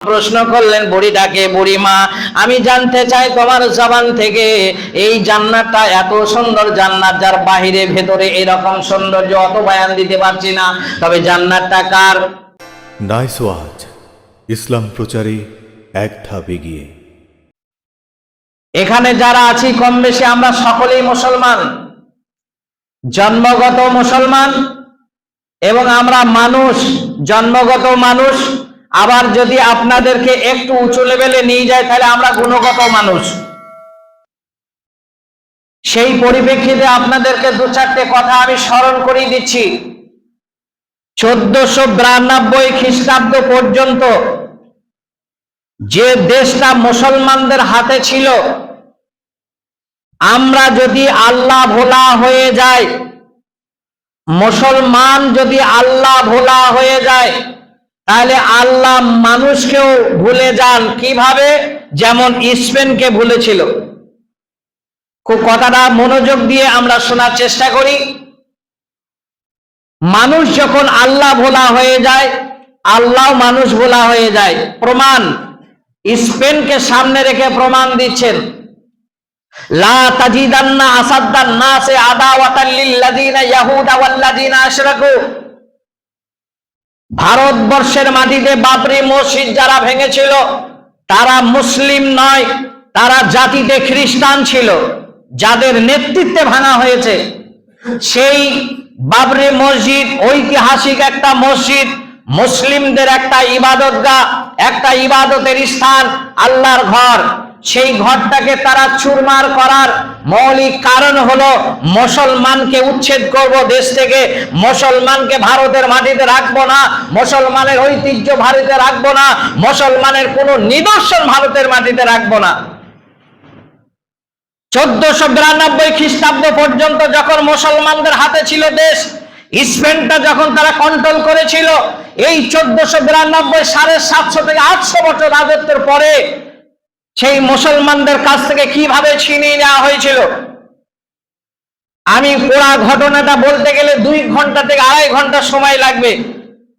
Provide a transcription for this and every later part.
প্রশ্ন করলেন বুড়িটাকে বুড়িমা আমি জানতে চাই তোমার জবান থেকে এই জান্নাতটা এত সুন্দর জান্নাত যার বাহিরে ভেতরে এরকম সৌন্দর্য অত বয়ান দিতে পারছি না। তবে জান্নাতটা কার? নাইস ওয়াজ ইসলাম প্রচারে এক ধাপ এগিয়ে। এখানে যারা আছি কম বেশি আমরা সকলেই মুসলমান। জন্মগত মুসলমান এবং আমরা মানুষ জন্মগত মানুষ। আবার যদি আপনাদেরকে একটু উঁচু লেভেলে নিয়ে যায়, তাহলে আমরা গুণগত মানুষ। সেই পরিপ্রেক্ষিতে আপনাদেরকে দু চারটে কথা আমি স্মরণ করিয়ে দিচ্ছি। চোদ্দশো বিরানব্বই খ্রিস্টাব্দ পর্যন্ত যে দেশটা মুসলমানদের হাতে ছিল, আমরা যদি আল্লাহ ভোলা হয়ে যাই মুসলমান যদি আল্লাহ ভোলা হয়ে যায় তাহলে আল্লাহ মানুষকেও ভুলে যান কীভাবে? যেমন স্পেনকে ভুলেছিল। খুব কথাটা মনোযোগ দিয়ে আমরা শোনার চেষ্টা করি। মানুষ যখন আল্লাহ ভোলা হয়ে যায় আল্লাহ মানুষ ভোলা হয়ে যায়। প্রমাণ, স্পেনকে সামনে রেখে প্রমাণ দিচ্ছেন। লা তাজিদান্না আসাদ্দান নাসে আদাওয়াতাল লিল্লাযিনা ইয়াহুদা ওয়াল্লাযিনা আশরাকু। ভারতবর্ষের মাটিতে বাবরি মসজিদ যারা ভেঙেছিল, তারা মুসলিম নয়, তারা জাতিতে খ্রিস্টান ছিল। যাদের নেতৃত্বে ভাঙা হয়েছে, সেই বাবরি মসজিদ ঐতিহাসিক একটা মসজিদ, মুসলিমদের একটা ইবাদতগাহ, একটা ইবাদতের স্থান, আল্লাহর ঘর। সেই ঘরটাকে তারা চুরমার করার মৌলিক কারণ হলো মুসলমানকে উচ্ছেদ করব দেশ থেকে। মুসলমানকে ভারতের মাটিতে রাখব না, মুসলমানের ঐতিহ্য ভারতে রাখব না, মুসলমানের কোনো নিদর্শন ভারতের মাটিতে রাখব না। চোদ্দশো বিরানব্বই খ্রিস্টাব্দ পর্যন্ত যখন মুসলমানদের হাতে ছিল দেশ, স্পেনটা যখন তারা কন্ট্রোল করেছিল, এই চোদ্দশো বিরানব্বই সাড়ে সাতশো থেকে আটশো বছর রাজত্বের পরে সেই মুসলমানদের কাছ থেকে কীভাবে ছিনিয়ে নেওয়া হয়েছিল? আমি পুরা ঘটনাটা বলতে গেলে দুই ঘণ্টা থেকে আড়াই ঘণ্টা সময় লাগবে।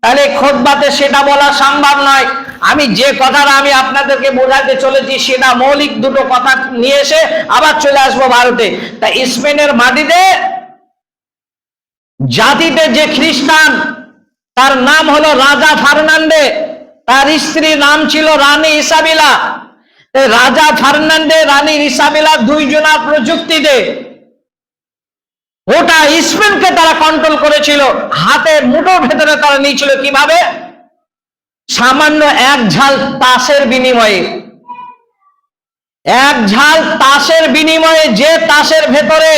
তাহলে খোদবাতে সেটা বলা সম্ভব নয়। আমি যে কথাটা আমি আপনাদেরকে বোঝাতে চলেছি, সেটা মৌলিক দুটো কথা নিয়ে এসে আবার চলে আসব ভারতে। তা স্পেনের মাটিতে জাতিতে যে খ্রিস্টান, তার নাম হলো রাজা ফার্নান্ডে তার স্ত্রীর নাম ছিল রানী ইসাবিলা। রাজা ফার্নান্ডে রানী ইসাবিলা দুইজনা প্রযুক্তিতে ওটা স্পেনকে তারা কন্ট্রোল করেছিল। হাতে মুঠোর ভেতরে তারা নিয়েছিল কীভাবে? সামান্য এক ঝাল তাসের বিনিময়ে। এক ঝাল তাসের বিনিময়ে যে তাসের ভেতরে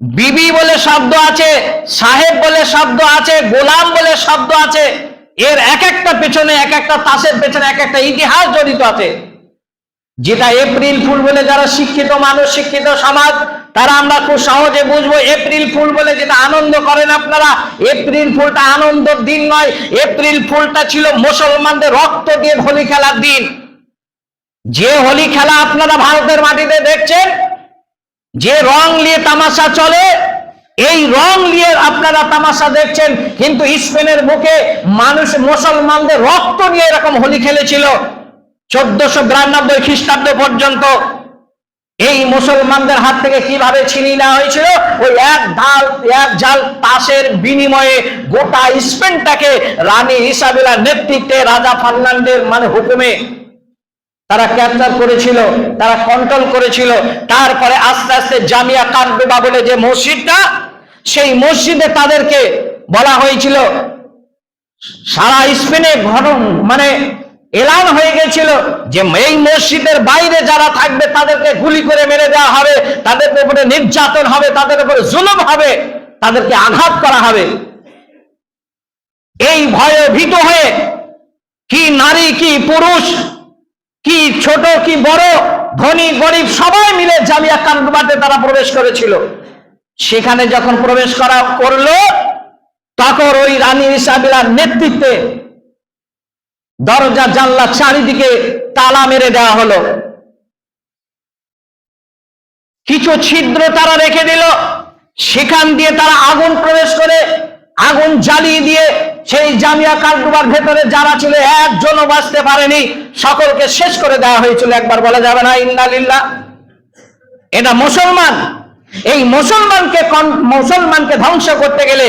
বিবি বলে শব্দ আছে, সাহেব বলে শব্দ আছে, গোলাম বলে শব্দ আছে, এর এক একটা পেছনে এক একটা তাসের পেছনে এক একটা ইতিহাস জড়িত আছে। যেটা এপ্রিল ফুল বলে যারা শিক্ষিত মানুষ, শিক্ষিত সমাজ, তারা আমরা খুব সহজে বুঝব এপ্রিল ফুল বলে যেটা আনন্দ করেন আপনারা। এপ্রিল ফুলটা আনন্দের দিন নয়, এপ্রিল ফুলটা ছিল মুসলমানদের রক্ত দিয়ে হোলি খেলার দিন। যে হোলি খেলা আপনারা ভারতের মাটিতে দেখছেন, যে রং নিয়ে তামাশা চলে, এই রং নিয়ে আপনারা তামাশা দেখছেন, কিন্তু স্পেনের বুকে মানুষ মুসলমানদের রক্ত নিয়ে এরকম হোলি খেলেছিল। চোদ্দশো বিরানব্বই খ্রিস্টাব্দ পর্যন্ত এই মুসলমানদের হাত থেকে কীভাবে ছিনিয়ে নেওয়া হয়েছিল? ওই এক ঢাল, এক ঝাল তাসের বিনিময়ে গোটা স্পেনটাকে রানী ইসাবেলার নেতৃত্বে রাজা ফার্নান্ডের মানে হুকুমে তারা ক্যাপচার করেছিল, তারা কন্ট্রোল করেছিল। তারপরে আস্তে আস্তে জামিয়া কানবেবা বলে যে মসজিদটা, সেই মসজিদে তাদেরকে বলা হয়েছিল, সারা স্পেনে ঘন মানে এলান হয়ে গেছিল যে এই মসজিদের বাইরে যারা থাকবে তাদেরকে গুলি করে মেরে দেওয়া হবে, তাদের উপরে নির্যাতন হবে, তাদের উপরে জুলুম হবে, তাদেরকে আঘাত করা হবে। এই ভয়ে ভীত হয়ে কি নারী, কি পুরুষ, কি ছোট, কি বড়, ধনী, গরিব, সবাই মিলে জামিয়া কানবাতে তারা প্রবেশ করেছিল। সেখানে যখন প্রবেশ করা করল, তখন ওই রানী ইসাবিলার নেতৃত্বে দরজা, জানলা চারিদিকে তালা মেরে দেওয়া হলো। কিছু ছিদ্র তারা রেখে দিল। সেখান দিয়ে তারা আগুন প্রবেশ করে, আগুন জ্বালিয়ে দিয়ে সেই জামিয়া কালডুবার ভেতরে যারা ছিল, একজনও বাঁচতে পারেনি। সকলকে শেষ করে দেওয়া হয়েছিল। একবার বলা যাবে না ইন্নালিল্লাহ এটা মুসলমান। এই মুসলমানকে মুসলমানকে ধ্বংস করতে গেলে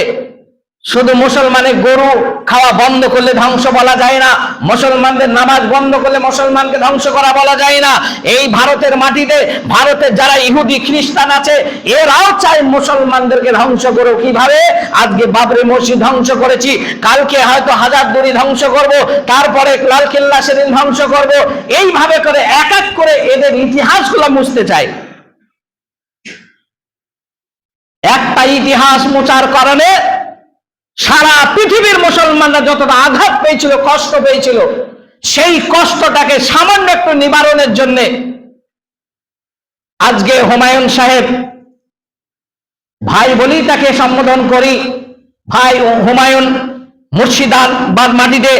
শুধু মুসলমানের গরু খাওয়া বন্ধ করলে ধ্বংস বলা যায় না, মুসলমানদের নামাজ বন্ধ করলে মুসলমানকে ধ্বংস করা বলা যায় না। এই ভারতের মাটিতে, ভারতের যারা ইহুদি খ্রিস্টান আছে, এরাও চায় মুসলমানদেরকে ধ্বংস করো কীভাবে? আজকে বাবরি মসজিদ ধ্বংস করেছি, কালকে হয়তো হাজার দুরি ধ্বংস করব, তারপরে লাল কেল্লা সেদিন ধ্বংস করব। এইভাবে করে এক এক করে এদের ইতিহাসগুলো মুছতে চায়। একটা ইতিহাস মোচার কারণে সারা পৃথিবীর মুসলমানরা যতটা আঘাত পেয়েছিল, কষ্ট পেয়েছিল, সেই কষ্টটাকে সামান্য একটু নিবারণের জন্য আজকে হুমায়ুন সাহেব, ভাই বলেই তাকে সম্বোধন করি। ভাই হুমায়ুন, মুর্শিদাবাদ মাটিতে,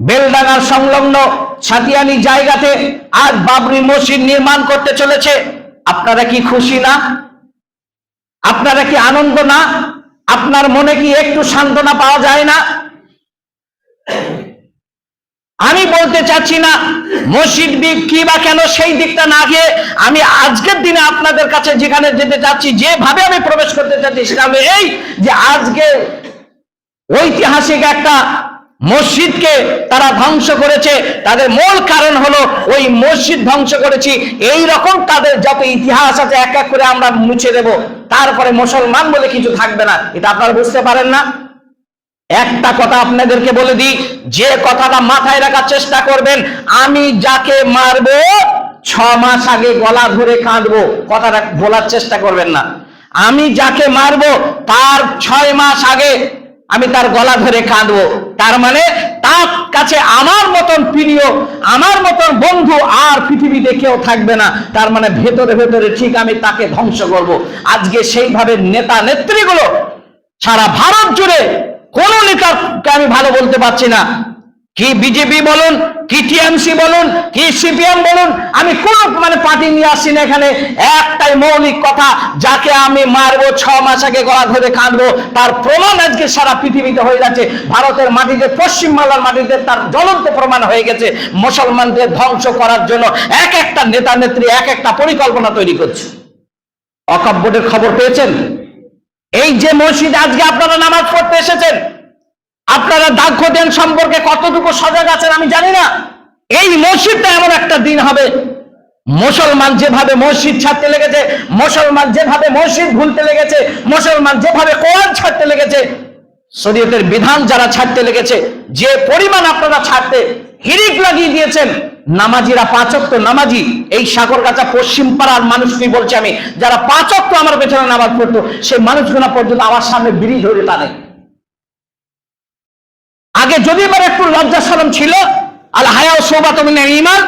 বেলডাঙ্গার সংলগ্ন ছাতিয়ানি জায়গাতে আজ বাবরি মসজিদ নির্মাণ করতে চলেছে। আপনারা কি খুশি না? আপনারা কি আনন্দ না? আপনার মনে কি একটু সান্ত্বনা পাওয়া যায় না? আমি বলতে চাচ্ছি না, মসজিদ কি বা কেন সেই দিকটা না গিয়ে আমি আজকের দিনে আপনাদের কাছে যেখানে যেতে চাচ্ছি, যেভাবে আমি প্রবেশ করতে চাচ্ছি, সেটা এই যে আজকে ঐতিহাসিক একটা মসজিদকে তারা ধ্বংস করেছে। তাদের মূল কারণ হলো, ওই মসজিদ ধ্বংস করেছি। এই রকম তাদের যত ইতিহাস আছে, এক এক করে আমরা মুছে দেব। তারপরে মুসলমান বলে কিছু থাকবে না। এটা আপনারা বুঝতে পারেন না? একটা কথা আপনাদেরকে বলে দিই, যে কথাটা মাথায় রাখার চেষ্টা করবেন, আমি যাকে মারবো, ছ মাস আগে গলা ধরে কাঁদবো। কথাটা বলার চেষ্টা করবেন না। আমি যাকে মারবো, তার ছয় মাস আগে আমি তার গলা ধরে কাঁদবো। তার মানে তার কাছে আমার মতন প্রিয়, আমার মতন বন্ধু আর পৃথিবীতে কেউ থাকবে না। তার মানে ভেতরে ভেতরে ঠিক আমি তাকে ধ্বংস করব। আজকে সেইভাবে নেতা নেত্রীগুলো সারা ভারত জুড়ে কোন নেতাকে আমি ভালো বলতে পারছি না। কি বিজেপি বলুন, কি টিএমসি বলুন, কি সিপিএম বলুন, আমি কোন মানে পার্টি নিয়ে আসছি না এখানে। একটাই মৌলিক কথা, যাকে আমি মারবো, ছ মাস আগে গলা ধরে কাঁদবো, তার প্রমাণ আজকে সারা পৃথিবীতে হয়ে যাচ্ছে। ভারতের মাটিতে পশ্চিমবাংলার মাটিতে তার জ্বলন্ত প্রমাণ হয়ে গেছে মুসলমানদের ধ্বংস করার জন্য। এক একটা নেতা, নেত্রী, এক একটা পরিকল্পনা তৈরি করছে। অকাপ বোর্ডের খবর পেয়েছেন? এই যে মসজিদ আজকে আপনারা নামাজ পড়তে এসেছেন আপনারা দাক্ষ্য দেন সম্পর্কে কতটুকু সজাগ আছেন আমি জানি না। এই মসজিদটা এমন একটা দিন হবে। মুসলমান যেভাবে মসজিদ ছাড়তে লেগেছে, মুসলমান যেভাবে মসজিদ ভুলতে লেগেছে, মুসলমান যেভাবে কোরআন ছাড়তে লেগেছে, শরীয়তের বিধান যারা ছাড়তে লেগেছে, যে পরিমাণ আপনারা ছাড়তে হিরিক লাগিয়ে দিয়েছেন, নামাজিরা পাঁচক্ত নামাজি, এই সাগরগাছা পশ্চিম পাড়ার মানুষকে বলছি আমি? যারা পাঁচক্ত আমার পেছনে নামাজ পড়তো, সেই মানুষগুলো পর্যন্ত আমার সামনে বিড়ি ধরে টানে। আগে যদি এবার একটু লজ্জা সরম ছিল, আল হায়া সৌবাত ইমান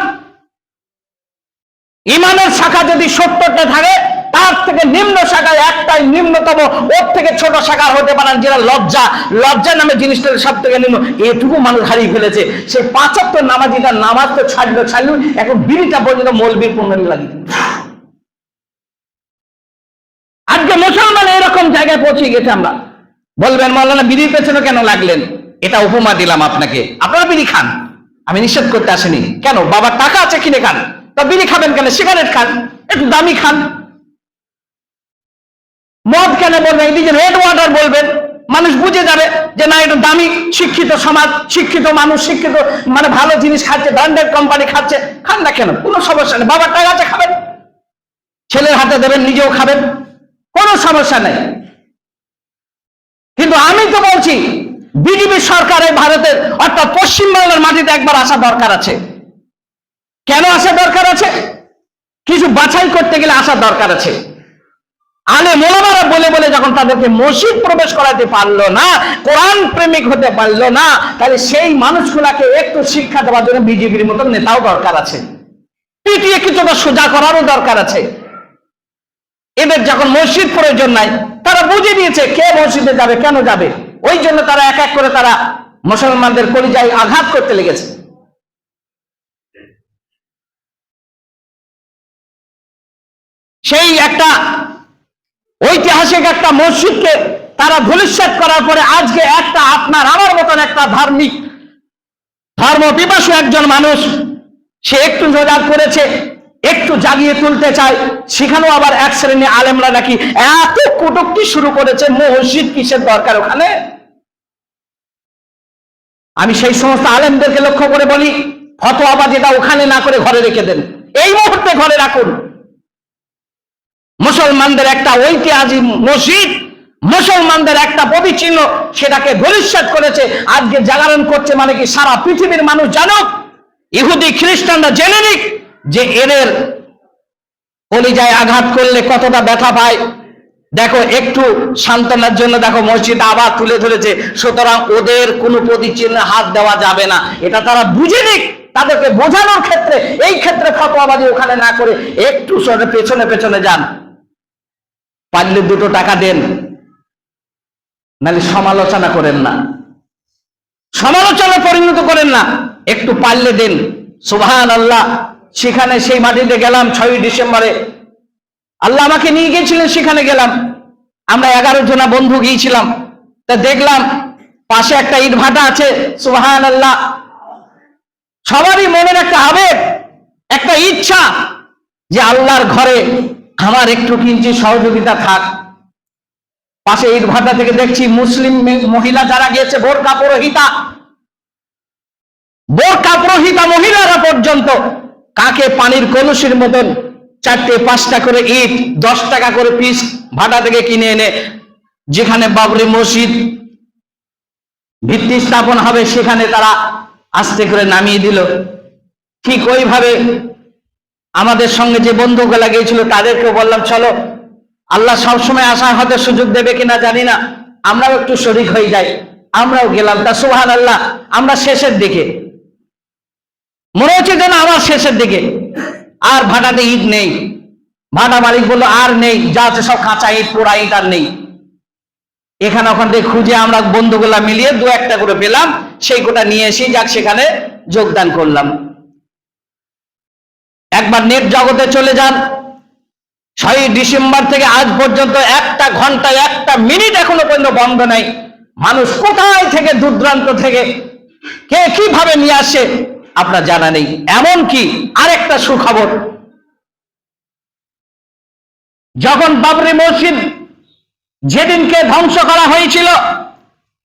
ইমানের শাখা যদি সত্তরটা থাকে, তার থেকে নিম্ন শাখায় একটাই নিম্নতম, ওর থেকে ছোট শাখা হতে পারেন যেটা লজ্জা। লজ্জা নামে জিনিসটা সব থেকে নিম্ন। এটুকু মানুষ হারিয়ে ফেলেছে। সেই পাঁচাত্তর নামাজিটা নামাজ তো ছাড়লো ছাড়লো, এখন বিড়িটা পর্যন্ত মলবির পণ্যনি লাগিয়ে। আজকে মুসলমান এরকম জায়গায় পৌঁছে গেছে আমরা। বলবেন মৌলানা বিড়ির পেছনে কেন লাগলেন? এটা উপমা দিলাম আপনাকে। আপনারা বিড়ি খান। আমি নিষেধ করতে আসিনি। কেন? বাবার টাকা আছে, কিনে খান। তা বিড়ি খাবেন কেন? সিগারেট খান। একটু দামি খান। মদ কেন বলবেন? এদিকে রেড ওয়াটার বলবেন, মানুষ বুঝে যাবে যে না, এটা দামি, শিক্ষিত সমাজ, শিক্ষিত মানুষ, শিক্ষিত মানে ভালো জিনিস খাচ্ছে, ব্র্যান্ডেড কোম্পানি খাচ্ছে। খান না কেন? কোনো সমস্যা নেই। বাবার টাকা আছে, খাবেন। ছেলের হাতে দেবেন, নিজেও খাবেন। কোনো সমস্যা নেই। কিন্তু আমি তো বলছি বিজেপি সরকারের ভারতের, অর্থাৎ পশ্চিমবাংলার মাটিতে একবার আসা দরকার আছে। কেন আসা দরকার আছে? কিছু বাছাই করতে গেলে আসা দরকার আছে। আলে মোলামারা বলে বলে যখন তাদেরকে মসজিদ প্রবেশ করাতে পারল না, কোরআন প্রেমিক হতে পারল না, তাহলে সেই মানুষগুলাকে একটু শিক্ষা দেওয়ার জন্য বিজেপির মতন নেতাও দরকার আছে। পিটিয়ে কিছুটা সোজা করারও দরকার আছে? এদের যখন মসজিদ প্রয়োজন নাই, তারা বুঝে নিয়েছে কে মসজিদে যাবে, কেন যাবে? ওই জন্য তারা এক এক করে তারা মুসলমানদের কলিজায় আঘাত করতে লেগেছে। সেই একটা ঐতিহাসিক একটা মসজিদকে তারা ধূলিসাৎ করার পরে আজকে একটা আপনার আমার মতন একটা ধার্মিক ধর্ম পিপাসু একজন মানুষ, সে একটু রোজা করেছে, একটু জাগিয়ে তুলতে চায়, সেখানেও আবার এক শ্রেণি আলেমরা নাকি এত কটুক্তি শুরু করেছে, মসজিদ কিসের দরকার ওখানে? আমি সেই সমস্ত আলেমদেরকে লক্ষ্য করে বলি ফতোয়াবাজিটা ওখানে না করে ঘরে রেখে দেন। এই মুহূর্তে ঘরে রাখুন। মুসলমানদের একটা ঐতিহাসিক মসজিদ, মুসলমানদের একটা পবিচিহ্ন সেটাকে ধরিষ্যাত করেছে, আজকে জাগরণ করছে মানে কি সারা পৃথিবীর মানুষ জানুক, ইহুদি খ্রিস্টানরা জেনে নিক যে এদের কলিজায় আঘাত করলে কতটা ব্যথা পায়। দেখো, একটু সান্ত্বনার জন্য দেখো, মসজিদ আবার তুলে ধরেছে। সুতরাং ওদের কোনো প্রতিচিহ্নে হাত দেওয়া যাবে না। এটা তারা বুঝে নিক। তাদেরকে বোঝানোর ক্ষেত্রে, এই ক্ষেত্রে ফতোয়াবাজি ওখানে না করে একটু সরে পেছনে পেছনে যান। পারলে দুটো টাকা দেন। নাহলে সমালোচনা করেন না। সমালোচনা পরিণত করেন না। একটু পারলে দেন। সুবহান আল্লাহ সেখানে সেই মাটিতে গেলাম ছয়ই ডিসেম্বরে। আল্লাহ আমাকে নিয়ে গিয়েছিলেন, সেখানে গেলাম। আমরা এগারো জনা বন্ধু গিয়েছিলাম। তা দেখলাম, পাশে একটা ইট ভাটা আছে সুহান আল্লাহ সবারই মনের একটা আবেগ, একটা ইচ্ছা যে আল্লাহর ঘরে আমার একটু কিঞ্চি সহযোগিতা থাক। পাশে ইট ভাটা থেকে দেখছি মুসলিম মহিলা যারা গিয়েছে, বোরকা পুরোহিতা। বোরকা পুরোহিতা মহিলারা পর্যন্ত, কাকে পানির কলসির মতন চারটে পাঁচটা করে ইট দশ টাকা করে পিস ভাটা থেকে কিনে এনে যেখানে বাবরি মসজিদ ভিত্তি স্থাপন হবে, সেখানে তারা আস্তে করে নামিয়ে দিল। ঠিক ওইভাবে আমাদের সঙ্গে যে বন্ধুগুলা গিয়েছিল তাদেরকেও বললাম, চলো, আল্লাহ সবসময় আসা হতে সুযোগ দেবে কিনা জানি না। আমরাও একটু শরিক হয়ে যাই। আমরাও গেলাম। তা সুহান আল্লাহ আমরা শেষের দিকে। মনে হচ্ছে যেন আমার শেষের দিকে। আর ভাটাতে ইট নেই। ভাটা মালিক বলল, আর নেই, যা আছে সব কাঁচা ইট পোড়া ইট আর নেই। এখানে ওখান থেকে খুঁজে আমরা বন্ধুগুলা মিলিয়ে দু একটা করে পেলাম, সেই কোটা নিয়ে এসে যাক সেখানে যোগদান করলাম। একবার নেট জগতে চলে যান। ছয়ই ডিসেম্বর থেকে আজ পর্যন্ত একটা ঘণ্টা একটা মিনিট এখনও পর্যন্ত বন্ধ নাই। মানুষ কোথায় থেকে দূরদূরান্ত থেকে, কে কীভাবে নিয়ে আসে? আপনার জানা নেই। এমন কি আরেকটা সুখবর। যখন বাবরি মসজিদ যেদিনকে ধ্বংস করা হয়েছিল,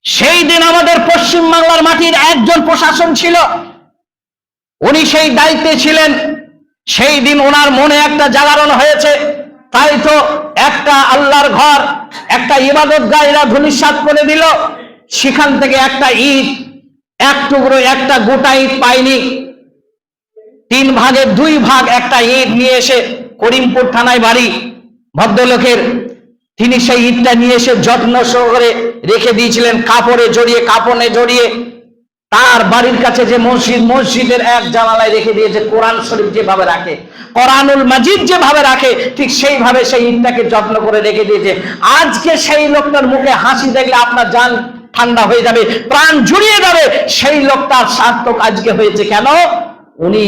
সেই দিন আমাদের পশ্চিম বাংলার মাটির একজন প্রশাসন ছিল। উনি সেই দায়িত্বে ছিলেন। সেই দিন ওনার মনে একটা জাগরণ হয়েছে। তাই তো একটা আল্লাহর ঘর, একটা ইবাদত গাইরা ধুলিসাত করে দিল। সেখান থেকে একটা ইট এক টুকরো, একটা গোটা ইট পাইনি। তিন ভাগের দুই ভাগ একটা ইট নিয়ে এসে করিমপুর থানায় বাড়ি। ভদ্রলোকের, তিনি সেই ইটটা নিয়ে এসে যত্ন সহকারে রেখে দিয়েছিলেন, কাপড়ে জড়িয়ে কাপড়ে জড়িয়ে। তার বাড়ির কাছে যে মসজিদ, মসজিদের এক জানালায় রেখে দিয়েছে, কোরআন শরীফ যেভাবে রাখে, কোরআনুল মাজিদ যেভাবে রাখে, ঠিক সেইভাবে সেই ইটটাকে যত্ন করে রেখে দিয়েছে। আজকে সেই লোকটার মুখে হাসি দেখলে আপনার জান ঠান্ডা হয়ে যাবে, প্রাণ জুড়িয়ে যাবে। সেই লোকটার সার্থক আজকে হয়েছে কেন? উনি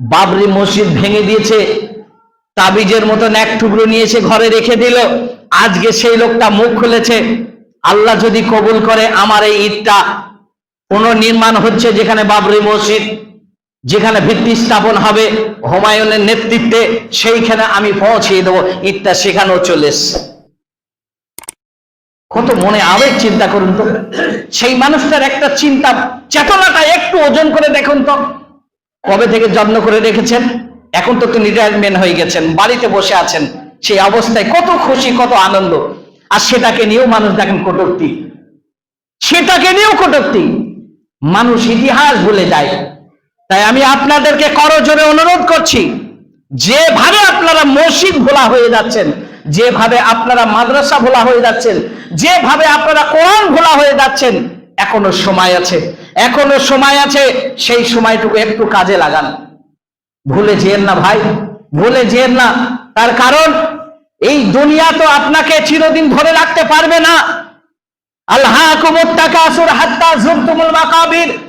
বাবরি মসজিদ ভেঙে দিয়েছে, তাবিজের মতন এক টুকরো নিয়েছে, ঘরে রেখে দিল। আজকে সেই লোকটা মুখ খুলেছে, আল্লাহ যদি কবুল করে, আমার এই ঈদটা পুনর্নির্মাণ হচ্ছে যেখানে বাবরি মসজিদ, যেখানে ভিত্তি স্থাপন হবে, হুমায়ুনের নেতৃত্বে, সেইখানে আমি পৌঁছিয়ে দেবো ঈদটা সেখানেও চলে এসছে। কত মনে আবেগ চিন্তা করুন তো। সেই মানুষটার একটা চিন্তা, চেতনাটা একটু ওজন করে দেখুন তো। কবে থেকে যত্ন করে রেখেছেন? এখন তো তো রিটায়ারমেন্ট হয়ে গেছেন, বাড়িতে বসে আছেন। সেই অবস্থায় কত খুশি, কত আনন্দ। আর সেটাকে নিয়েও মানুষ দেখেন কটূক্তি। সেটাকে নিয়েও কটূক্তি। মানুষ ইতিহাস ভুলে যায়। তাই আমি আপনাদেরকে করজোরে অনুরোধ করছি, যেভাবে আপনারা মসজিদ ভোলা হয়ে যাচ্ছেন যেভাবে আপনারা মাদ্রাসা ভোলা হয়ে যাচ্ছেন, যেভাবে আপনারা কোরআন ভোলা হয়ে যাচ্ছেন, এখনও সময় আছে, এখনও সময় আছে, সেই সময়টুকু একটু কাজে লাগান। ভুলে যেন না ভাই, ভুলে যেন না। তার কারণ, এই দুনিয়া তো আপনাকে চিরদিন ধরে রাখতে পারবে না। আল্লাহ কুমুত্তাকাসুর হাত্তা জুরতুমুল মাকাবির।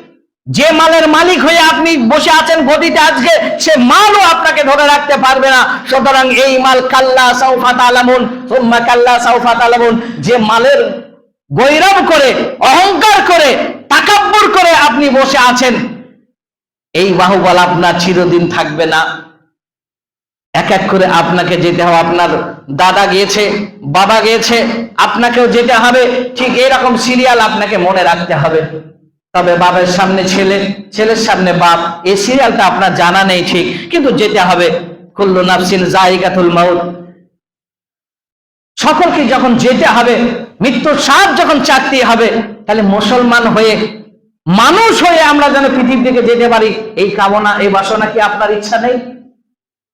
যে মালের মালিক হয়ে আপনি বসে আছেন গদিতে আজকে, সে মালও আপনাকে ধরে রাখতে পারবে না। সুতরাং এই মাল কাল্লা সাউফাত আলামুন সুম্মা কাল্লা সাউফাত আলামুন যে মালের গৈরব করে, অহংকার করে, তাকাব্বুর করে আপনি বসে আছেন, এই বাহুবল আপনার চিরদিন থাকবে না। এক এক করে আপনাকে যেতে হবে। আপনার দাদা গিয়েছে, বাবা গিয়েছে, আপনাকেও যেতে হবে। ঠিক এরকম সিরিয়াল আপনাকে মনে রাখতে হবে। তবে বাবার সামনে ছেলে, ছেলের সামনে বাপ, এই সিরিয়ালটা আপনার জানা নেই ঠিক, কিন্তু যেতে হবে কুল্লু নাফসিন জায়গাতুল মাউত। সকলকে যখন যেতে হবে, মৃত্যুর স্বাদ যখন চাকরি হবে, তাহলে মুসলমান হয়ে, মানুষ হয়ে আমরা যেন পৃথিবী থেকে যেতে পারি, এই কামনা, এই বাসনা কি আপনার ইচ্ছা নেই?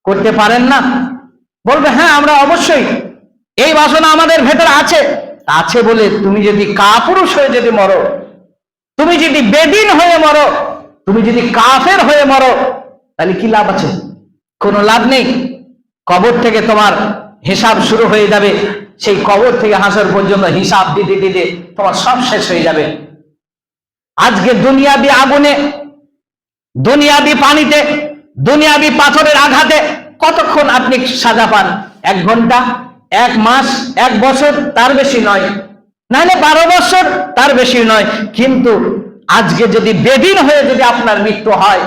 করতে পারেন না? বলবে হ্যাঁ আমরা অবশ্যই, এই বাসনা আমাদের ভেতরে আছে। আছে বলে তুমি যদি কাপুরুষ হয়ে যদি মরো তুমি যদি বেদিন হয়ে মরো, তুমি যদি কাফের হয়ে মরো, তাহলে কি লাভ আছে? কোনো লাভ নেই। কবর থেকে তোমার হিসাব শুরু হয়ে যাবে। সেই কবর থেকে হাসার পর্যন্ত হিসাব দিতে দিতে তোমার সব শেষ হয়ে যাবে। আজকে দুনিয়াবি আগুনে, দুনিয়াবি পানিতে, দুনিয়াবি পাথরের আঘাতে কতক্ষণ আপনি সাজা পান? এক ঘণ্টা? এক মাস? এক বছর? তার বেশি নয়। নাহলে বারো বছর তার বেশি নয়। কিন্তু আজকে যদি বেদিন হয়ে যদি আপনার মৃত্যু হয়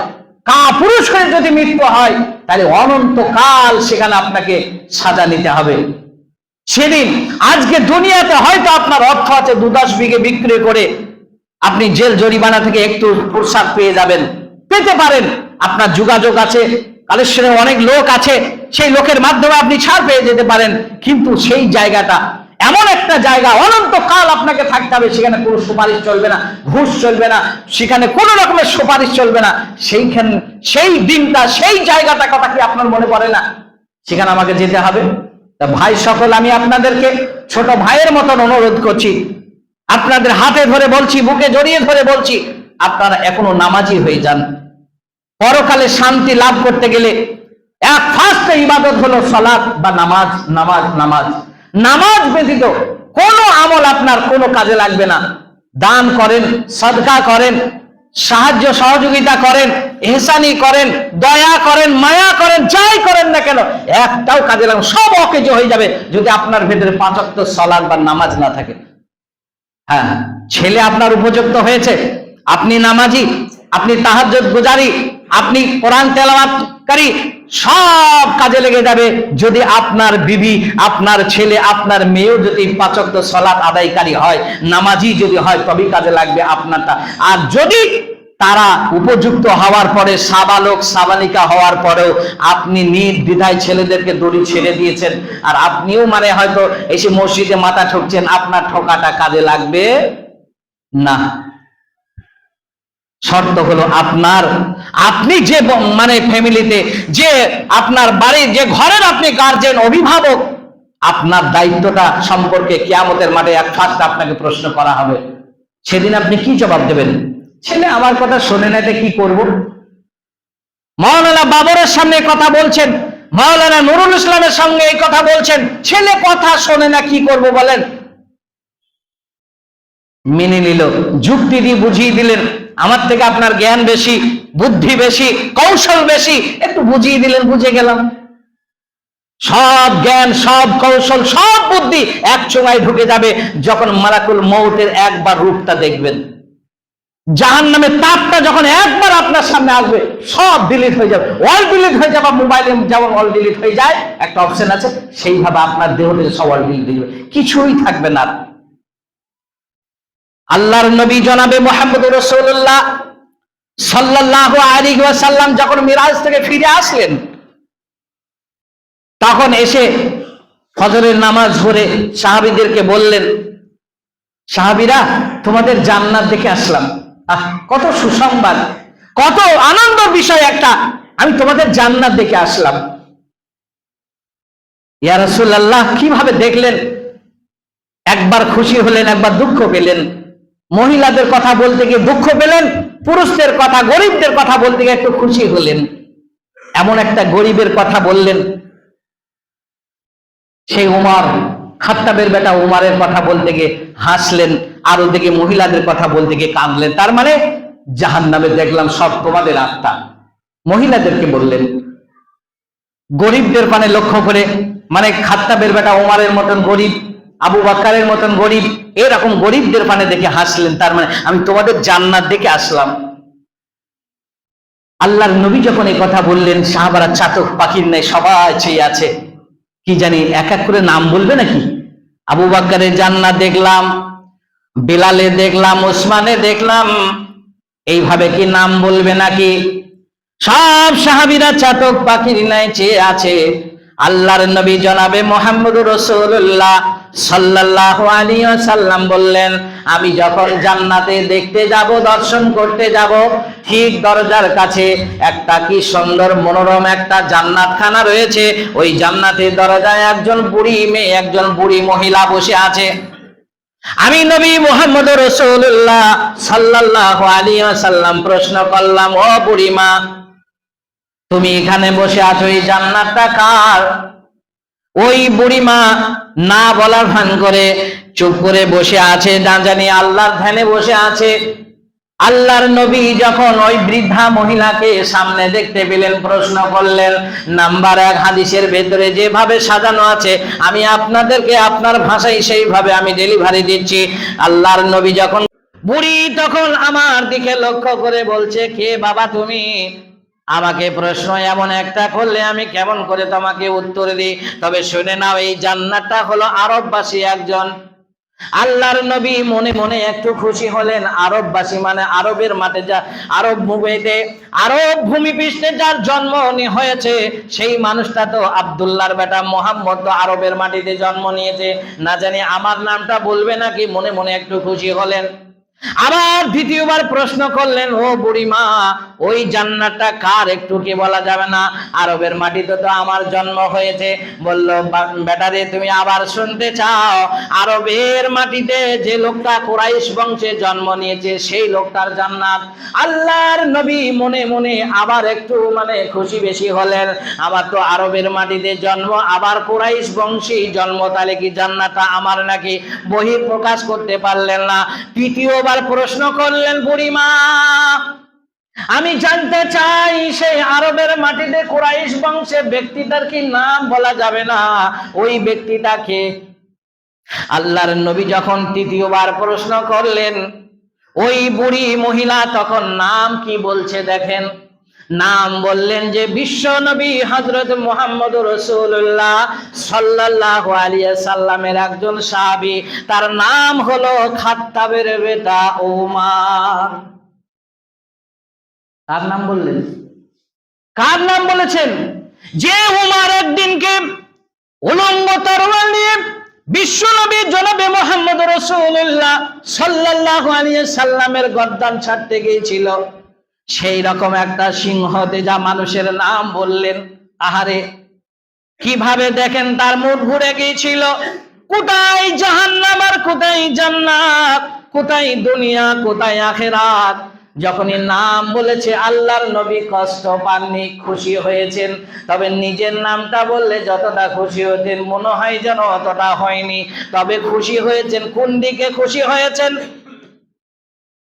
কা পুরুষ হয়ে যদি মৃত্যু হয়, তাহলে অনন্তকাল সেখানে আপনাকে সাজা নিতে হবে। সেদিন আজকে দুনিয়াতে হয়তো আপনার অর্থ আছে, দু দশ বিঘে বিক্রি করে আপনি জেল জরিমানা থেকে একটু প্রসাদ পেয়ে যাবেন। পেতে পারেন। আপনার যোগাযোগ আছে কালেশ্বরে অনেক লোক আছে, সেই লোকের মাধ্যমে আপনি ছাড় পেয়ে যেতে পারেন। কিন্তু সেই জায়গাটা এমন একটা জায়গা, অনন্তকাল আপনাকে থাকতে হবে, সেখানে কোনো সুপারিশ চলবে না, ঘুষ চলবে না, সেখানে কোনো রকমের সুপারিশ চলবে না। সেইখানে, সেই দিনটা, সেই জায়গাটা কথা কি আপনার মনে পড়ে না? সেখানে আমাকে যেতে হবে। তা ভাই সকল, আমি আপনাদেরকে ছোট ভাইয়ের মতন অনুরোধ করছি। আপনাদের হাতে ধরে বলছি, বুকে জড়িয়ে ধরে বলছি, আপনারা এখনও নামাজি হয়ে যান। পরকালে শান্তি লাভ করতে গেলে এক ফার্স্ট ইবাদত হলো সালাত বা নামাজ নামাজ নামাজ। নামাজ ব্যতীত কোনো আমল আপনার কোনো কাজে লাগবে না। দান করেন, সদকা করেন, সাহায্য সহযোগিতা করেন, এহসানি করেন, দয়া করেন, মায়া করেন, যাই করেন না কেন, একটাও কাজে লাগবে সব অকেজ হয়ে যাবে যদি আপনার ভেতরে পাঁচক্ত সলাদ বা নামাজ না থাকে। হ্যাঁ ছেলে আপনার উপযুক্ত হয়েছে। আপনি নামাজি, আপনি তাহাজ্জুদ গুজারি, আপনি কোরআন তেলাওয়াতকারী সব কাজে লেগে যাবে। যদি আপনার বিবি, আপনার ছেলে, আপনার মেয়েও যদি পাচক সলাৎ আদায়কারী হয়, নামাজি যদি হয় তবে কাজে লাগবে আপনারটা। আর যদি তারা উপযুক্ত হওয়ার পরে, সাবালক, সাবালিকা হওয়ার পরেও আপনি নির্দ্বিধায় ছেলেদেরকে দড়ি ছেড়ে দিয়েছেন, আর আপনিও মানে হয়তো এসে মসজিদে মাথা ঠকছেন, আপনার ঠকাটা কাজে লাগবে না। শর্ত হলো আপনার, আপনি যে মানে ফ্যামিলিতে, যে আপনার বাড়ির, যে ঘরের আপনি গার্জেন অভিভাবক, আপনার দায়িত্বটা সম্পর্কে কিয়ামতের মাঠে এক ফার্স্ট আপনাকে প্রশ্ন করা হবে। সেদিন আপনি কি জবাব দেবেন? ছেলে, আমার কথা শোনে না কি করব? মাওলানা বাবরের সামনে কথা বলছেন মাওলানা নুরুল ইসলামের সঙ্গে এই কথা বলছেন, ছেলে, কথা শোনে না, কি করব বলেন? মেনে নিল, যুক্তি দিয়ে বুঝিয়ে দিলেন আমার থেকে আপনার জ্ঞান বেশি, বুদ্ধি বেশি, কৌশল বেশি, একটু বুঝিয়ে দিলেন, বুঝে গেলাম। সব জ্ঞান, সব কৌশল, সব বুদ্ধি এক চোঙায় ঢুকে যাবে যখন মালাকুল মৌতের একবার রূপটা দেখবেন। জাহান নামে তাপটা যখন একবার আপনার সামনে আসবে, সব ডিলিট হয়ে যাবে। অল ডিলিট হয়ে যাবে মোবাইলে যেমন অল ডিলিট হয়ে যায়, একটা অপশন আছে, সেইভাবে আপনার দেহ থেকে সব অল ডিলিট হয়ে যাবে কিছুই থাকবে না। আল্লাহর নবী জনাবে মোহাম্মদ রসুল্লাহ সাল্লাহ আলী সাল্লাম যখন মিরাজ থেকে ফিরে আসলেন, তখন এসে ফজরের নামাজ ধরে সাহাবিদেরকে বললেন, সাহাবিরা, তোমাদের জান্নাত দেখে আসলাম। আহ, কত সুসংবাদ, কত আনন্দ বিষয় একটা। আমি তোমাদের জান্নাত দেখে আসলাম। ইয়া রাসূলুল্লাহ, কীভাবে দেখলেন? একবার খুশি হলেন, একবার দুঃখ পেলেন। মহিলাদের কথা বলতে গিয়ে দুঃখ পেলেন, পুরুষদের কথা, গরিবদের কথা বলতে গিয়ে একটু খুশি হলেন। এমন একটা গরিবের কথা বললেন। সেই উমার, খাত্তাবের বেটা উমারের কথা বলতে গিয়ে হাসলেন, আর ওদিকে মহিলাদের কথা বলতে গিয়ে কাঁদলেন। তার মানে জাহান নামে দেখলাম সব তোমাদের আত্মা। মহিলাদেরকে বললেন, গরিবদের পানে লক্ষ্য করে মানে খাত্তাবের বেটা ওমারের মতন গরিব, আবু বাক্কারের মতন গরিব এরকম গরিবদের পানে দেখে হাসলেন, তার মানে আমি তোমাদের জান্নাত দেখে আসলাম। আল্লাহর নবী যখন এই কথা বললেন, সাহাবারা চাতক পাখির নেই সবাই চেয়ে আছে। কি জানি, এক এক করে নাম বলবে নাকি? আবু বাক্কারের জান্নাত দেখলাম, বেলালে দেখলাম, ওসমানে দেখলাম। এইভাবে কি নাম বলবে নাকি? সব সাহাবিরা চাতক পাখির নাই চেয়ে আছে। আল্লাহর নবী জনাবে মোহাম্মদ রসুল্লাহ সাল্লাল্লাহু আলাইহি সাল্লাম বললেন, আমি যখন জান্নাতে দেখতে যাব, দর্শন করতে যাব, ঠিক দরজার কাছে একটা কি সুন্দর মনোরম একটা জান্নাতখানা রয়েছে, ওই জান্নাতের দরজায় একজন বুড়ি মেয়ে, একজন বুড়ি মহিলা বসে আছে। আমি নবী মোহাম্মদ রসুল্লাহ সাল্লাল্লাহু আলাইহি সাল্লাম প্রশ্ন করলাম, ও বুড়িমা তুমি এখানে বসে আছো, এই জান্নাতটা কার? ওই বুড়িমা না বলার ভান করে চুপ করে বসে আছে, না জানি আল্লাহর ধ্যানে বসে আছে। আল্লাহর নবী যখন ওই বৃদ্ধা মহিলাকে সামনে দেখতে পেলেন, প্রশ্ন করলেন, নাম্বার এক হাদিসের ভেতরে যেভাবে সাজানো আছে, আমি আপনাদেরকে আপনার ভাষায় সেইভাবে আমি ডেলিভারি দিচ্ছি। আল্লাহর নবী যখন বুড়ি তখন আমার দিকে লক্ষ্য করে বলছে, কে বাবা তুমি? আমাকে প্রশ্ন এমন একটা করলে আমি কেমন করে তোমাকে উত্তর দিই? তবে শুনে নাও, এই জান্নাতটা হলো আরববাসী একজন। আল্লাহর নবী মনে মনে একটু খুশি হলেন। আরববাসী মানে আরবের মাঠে যা, আরব ভূমিতে, আরব ভূমি ভূমিপৃষ্ঠে যার জন্ম হয়েছে, সেই মানুষটা তো আব্দুল্লাহর বেটা মোহাম্মদ তো আরবের মাটিতে জন্ম নিয়েছে। না জানি আমার নামটা বলবে নাকি, মনে মনে একটু খুশি হলেন। আবার দ্বিতীয়বার প্রশ্ন করলেন, ও বুড়িমা, ওই জান্নাতটা কার? একটু কি বলা যাবে না? আরবের মাটিতে তো আমার জন্ম হয়েছে। বলল, "বা- বেটারে তুমি আবার শুনতে চাও? আরবের মাটিতে যে লোকটা কোরাইশ বংশে জন্ম নিয়েছে, সেই লোকটার জান্নাত। আল্লাহর নবী মনে মনে আবার একটু মানে খুশি বেশি হলেন। আবার তো আরবের মাটিতে জন্ম, আবার কোরাইশ বংশী জন্ম, তাহলে কি জান্নাতটা আমার নাকি বহির প্রকাশ করতে পারলেন না? তৃতীয়বার প্রশ্ন করলেন বুড়িমা, আমি জানতে চাই সেই আরবের মাটিতে কোরাইশ বংশে ব্যক্তিটার কি নাম বলা যাবে না? ওই ব্যক্তিটাকে আল্লাহর নবী যখন তৃতীয়বার প্রশ্ন করলেন, ওই বুড়ি মহিলা তখন নাম কি বলছে দেখেন। নাম বললেন যে বিশ্ব নবী হজরত মোহাম্মদ রসুল্লাহ সাল্লাল্লাহু আলিয়া সাল্লামের একজন সাহাবী। তার নাম হলো খাত্তাবের বেটা ওমার। কার নাম বললেন? কার নাম বলেছেন? যে উমার একদিনকে উলঙ্গ তরোয়াল নিয়ে বিশ্বনবী জনাবে মোহাম্মদ রসুল্লাহ সাল্লাল্লাহু আলাইহি সাল্লামের গদ্দান ছাড়তে গিয়েছিল। সেই রকম একটা সিংহতে যা মানুষের নাম বললেন আহারে কীভাবে দেখেন তার মুখ ঘুরে গিয়েছিল? কোথায় জাহান্নাম আর কোথায় জান্নাত? কোথায় দুনিয়া, কোথায় আখেরাত? যখনই নাম বলেছে, আল্লাহর নবী কষ্ট পাননি, খুশি হয়েছেন। তবে নিজের নামটা বললে যতটা খুশি হতেন, মনে হয় যেন অতটা হয়নি। তবে খুশি হয়েছেন, কোন দিকে খুশি হয়েছেন?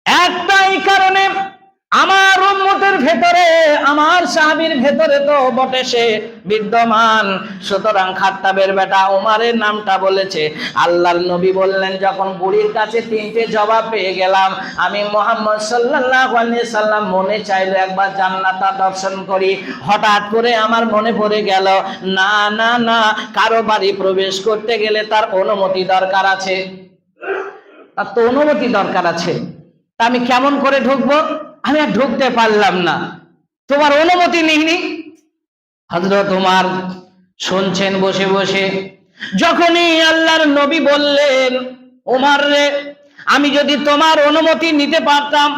একটাই কারণে আমার উম্মতের ভেতরে, আমার সাহাবীর ভেতরে তো বটে সে বিদ্যমান। সুতরাং খাত্তাবের বেটা উমারের নামটা বলেছে। আল্লাহর নবী বললেন, যখন বুড়ির কাছে তিনটে জবাব পেয়ে গেলাম, আমি মোহাম্মদ আলাইহি সাল্লাম মনে চাইলো একবার জান্নাতা দর্শন করি। হঠাৎ করে আমার মনে পড়ে গেল, না না না, কারও বাড়ি প্রবেশ করতে গেলে তার অনুমতি দরকার আছে। তার তো অনুমতি দরকার আছে। তা আমি কেমন করে ঢুকবো? আমি আর ঢুকতে পারলাম না। তোমার অনুমতি নিইনি। হজরত তোমার শুনছেন বসে বসে। যখনই আল্লাহর নবী বললেন, ওমার রে, আমি যদি তোমার অনুমতি নিতে পারতাম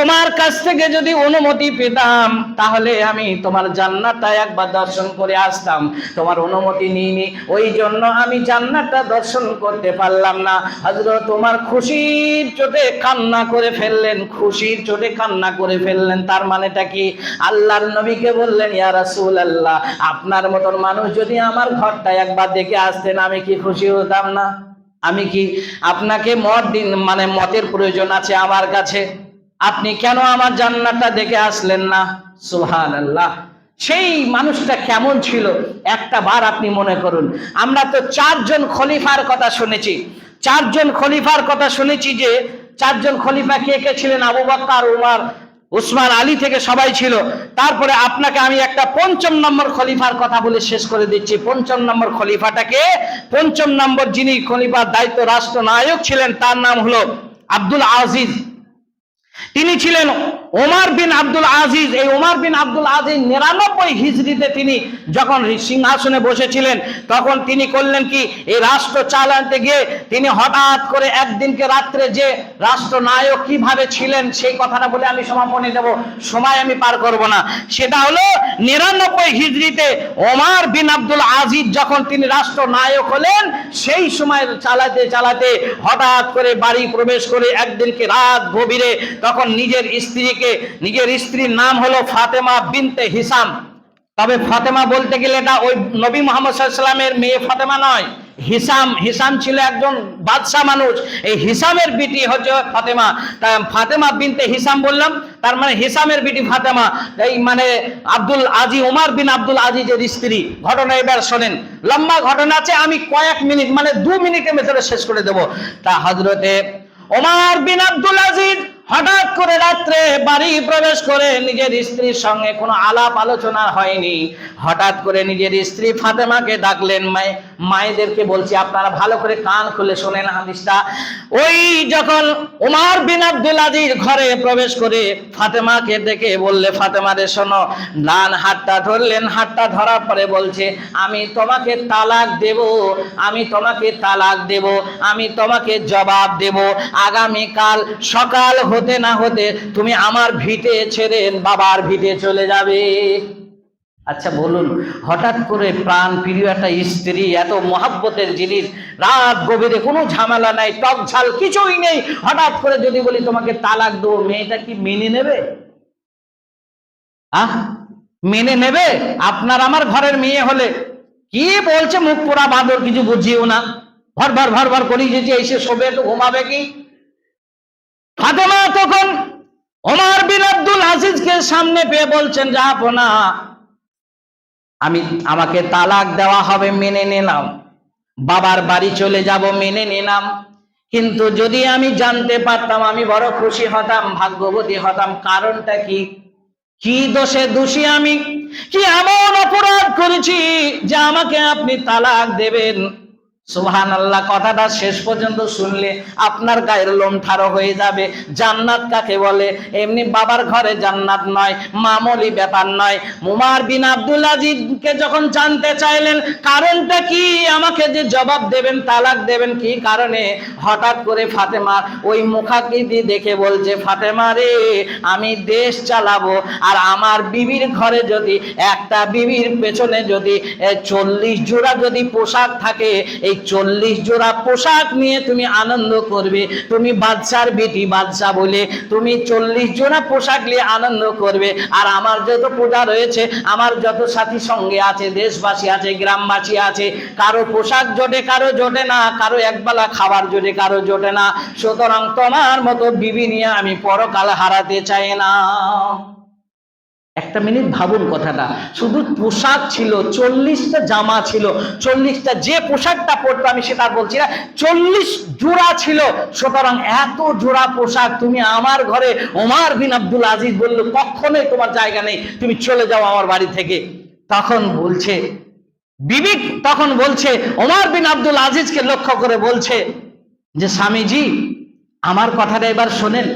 তোমার কাছ থেকে যদি অনুমতি পেতাম, তাহলে আমি তোমার জান্নাতটা একবার দর্শন করে আসতাম। তোমার অনুমতি নিইনি, ওই জন্য আমি জান্নাতটা দর্শন করতে পারলাম না। হযরত তোমার খুশির চোটে কান্না করে ফেললেন, খুশির চোটে কান্না করে ফেললেন। তার মানেটা কি? আল্লাহর নবীকে বললেন, ইয়া রাসূলুল্লাহ, আপনার মতন মানুষ যদি আমার ঘরটা একবার দেখে আসতেন, আমি কি খুশি হতাম না? আমি কি আপনাকে মত দিন মানে মতের প্রয়োজন আছে আমার কাছে? আপনি কেন আমার জান্নাতটা দেখে আসলেন না? সুহান আল্লাহ সেই মানুষটা কেমন ছিল? একটা বার আপনি মনে করুন। আমরা তো চারজন খলিফার কথা শুনেছি। চারজন খলিফার কথা শুনেছি যে, চারজন খলিফা কে কে ছিলেন? আবু বক্কর, উমর, উসমান, আলী থেকে সবাই ছিল। তারপরে আপনাকে আমি একটা পঞ্চম নম্বর খলিফার কথা বলে শেষ করে দিচ্ছি। পঞ্চম নম্বর খলিফাটাকে, পঞ্চম নম্বর যিনি খলিফার দায়িত্ব রাষ্ট্রনায়ক ছিলেন, তার নাম হলো আব্দুল আজিজ। তিনি ছিলেন ওমার বিন আব্দুল আজিজ। এই ওমর বিন আব্দুল আজিজ নিরানব্বই হিজড়িতে তিনি যখন সিংহাসনে বসেছিলেন, তখন তিনি করলেন কি? এই রাষ্ট্র চালাতে গিয়ে তিনি হঠাৎ করে একদিনকে রাত্রে যে রাষ্ট্রনায়ক কীভাবে ছিলেন, সেই কথাটা বলে আমি সমাপনী দেব সময় আমি পার করব না। সেটা হলো নিরানব্বই হিজড়িতে ওমার বিন আব্দুল আজিজ যখন তিনি রাষ্ট্রনায়ক হলেন, সেই সময় চালাতে চালাতে হঠাৎ করে বাড়ি প্রবেশ করে একদিনকে রাত গভীরে তখন নিজের স্ত্রীকে, নিজের স্ত্রীর নাম হলো ফাতেমা বিনতে হিসাম। তবে ফাতেমা বলতে গেলে এটা ওই নবী মোহাম্মদ সাল্লামের মেয়ে ফাতেমা নয়। হিসাম হিসাম ছিল একজন বাদশাহ মানুষ। এই হিসামের বিটি হচ্ছে ফাতেমা। ফাতেমা বিনতে হিসাম বললাম, তার মানে হিসামের বিটি ফাতেমা। এই মানে আব্দুল আজি, উমার বিন আব্দুল আজিজের স্ত্রী। ঘটনা এবার শোনেন। লম্বা ঘটনা আছে, আমি কয়েক মিনিট মানে দু মিনিটের ভেতরে শেষ করে দেব। তা হজরতে ওমর বিন আব্দুল আজিজ হঠাৎ করে রাত্রে বাড়ি প্রবেশ করে নিজের স্ত্রীর সঙ্গে কোনো আলাপ আলোচনা হয়নি। হঠাৎ করে নিজের স্ত্রী ফাতেমাকে ডাকলেন মায় মায়েদেরকে বলছি, আপনারা ভালো করে কান খুলে শোনেন হাদিসটা। ওই যখন উমার বিন আব্দুল আজির ঘরে প্রবেশ করে ফাতেমাকে ডেকে বললে, ফাতেমা রে, শোনো, ডান হাতটা ধরলেন, হাতটা ধরার পরে বলছে, আমি তোমাকে তালাক দেব, আমি তোমাকে তালাক দেব, আমি তোমাকে জবাব দেব। আগামী কাল সকাল হতে না হতে তুমি আমার ভিটে ছেড়ে বাবার ভিটে চলে যাবে। আচ্ছা বলুন, হঠাৎ করে প্রাণ প্রিয় একটা স্ত্রী, এত মহাব্বতের জিনিস, রাত গভীরে কোনো ঝামেলা নাই, টক ঝাল কিছুই নেই, হঠাৎ করে যদি বলি তোমাকে তালাক দেবো, মেয়েটা কি মেনে নেবে? আহ? মেনে নেবে? আপনার আমার ঘরের মেয়ে হলে কি বলছে মুখ পোড়া বাঁদর, কিছু বুঝিও না। ভর ভর ভর ভর করি যে এসে শোবে, একটু ঘুমাবে কি? ফাতেমা তখন ওমর বিন আব্দুল আজিজকে সামনে পেয়ে বলছেন জাহাপনা আমি, আমাকে তালাক দেওয়া হবে, মেনে নিলাম। বাবার বাড়ি চলে যাব, মেনে নিলাম। কিন্তু যদি আমি জানতে পারতাম, আমি বড় খুশি হতাম, ভাগ্যবতী হতাম, কারণটা কি? কি দোষে দোষী আমি? কি এমন অপরাধ করেছি যে আমাকে আপনি তালাক দেবেন? সুবহান আল্লাহ কথাটা শেষ পর্যন্ত শুনলে আপনার গায়ের লোম ঠাড়ো হয়ে যাবে। জান্নাত কাকে বলে? এমনি বাবার ঘরে জান্নাত নয়, মামুলি ব্যাপার নয়। মুমার বিন আব্দুল আজিজকে যখন জানতে চাইলেন, কারণটা কি? আমাকে যে জবাব দেবেন, তালাক দেবেন, কি কারণে? হঠাৎ করে ফাতেমা ওই মুখাকৃতি দেখে বলছে, ফাতেমা রে, আমি দেশ চালাবো, আর আমার বিবির ঘরে যদি, একটা বিবির পেছনে যদি চল্লিশ জোড়া যদি পোশাক থাকে, এই চল্লিশ জোড়া পোশাক নিয়ে তুমি আনন্দ করবে। তুমি বাদশার বেটি বাদশা বলে তুমি চল্লিশ জোড়া পোশাক নিয়ে আনন্দ করবে। আর আমার যত পূজা রয়েছে, আমার যত সাথী সঙ্গে আছে, দেশবাসী আছে, গ্রামবাসী আছে, কারও পোশাক জোটে, কারও জোটে না, কারও একবেলা খাবার জোটে, কারও জোটে না। সুতরাং তোমার মতো বিবি নিয়ে আমি পরকাল হারাতে চাই না। একটা মিনিট ভাবুন কথাটা। শুধু পোশাক ছিল, চল্লিশটা জামা ছিল, চল্লিশটা যে পোশাকটা পরতো আমি সেটা বলছি না, চল্লিশ জোড়া ছিল। সুতরাং এত জোড়া পোশাক তুমি আমার ঘরে ওমার বিন আব্দুল আজিজ বলল, কখনোই তোমার জায়গা নেই, তুমি চলে যাও আমার বাড়ি থেকে। তখন বলছে, বিবি তখন বলছে, ওমর বিন আব্দুল আজিজকে লক্ষ্য করে বলছে যে, স্বামীজি, আমার কথাটা এবার শোনেন।